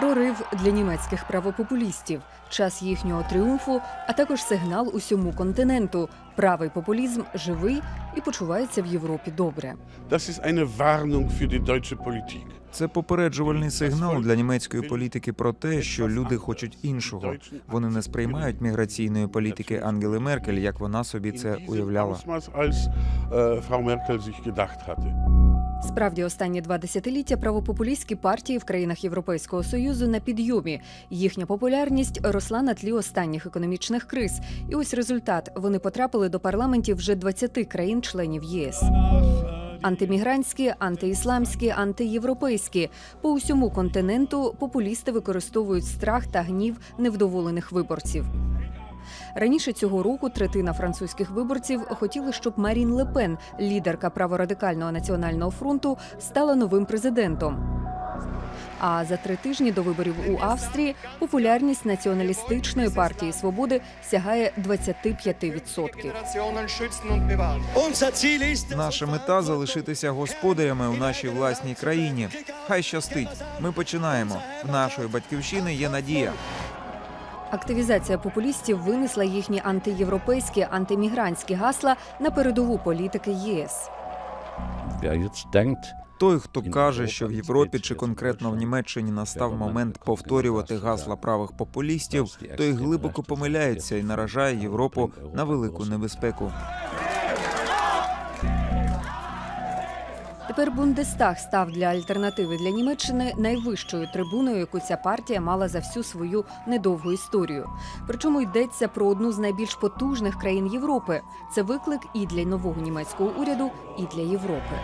Прорив для німецьких правопопулістів, час їхнього тріумфу, а також сигнал усьому континенту. Правий популізм живий і почувається в Європі добре. Це попереджувальний сигнал для німецької політики про те, що люди хочуть іншого. Вони не сприймають міграційної політики Ангели Меркель, як вона собі це уявляла. Справді, останні два десятиліття правопопулістські партії в країнах Європейського союзу на підйомі. Їхня популярність росла на тлі останніх економічних криз. І ось результат: вони потрапили до парламентів вже 20 країн-членів ЄС. Антимігрантські, антиісламські, антиєвропейські по усьому континенту популісти використовують страх та гнів невдоволених виборців. Раніше цього року третина французьких виборців хотіли, щоб Марін Лепен, лідерка праворадикального національного фронту, стала новим президентом. А за три тижні до виборів у Австрії популярність націоналістичної партії свободи сягає 25%. Наша мета залишитися господарями у нашій власній країні. Хай щастить. Ми починаємо. В нашої батьківщини є надія. Активізація популістів винесла їхні антиєвропейські, антимігрантські гасла на передову політики ЄС. Той, хто каже, що в Європі чи конкретно в Німеччині настав момент повторювати гасла правих популістів, той глибоко помиляється і наражає Європу на велику небезпеку. Тепер Бундестаг став для альтернативи для Німеччини найвищою трибуною, яку ця партія мала за всю свою недовгу історію. Причому йдеться про одну з найбільш потужних країн Європи. Це виклик і для нового німецького уряду, і для Європи.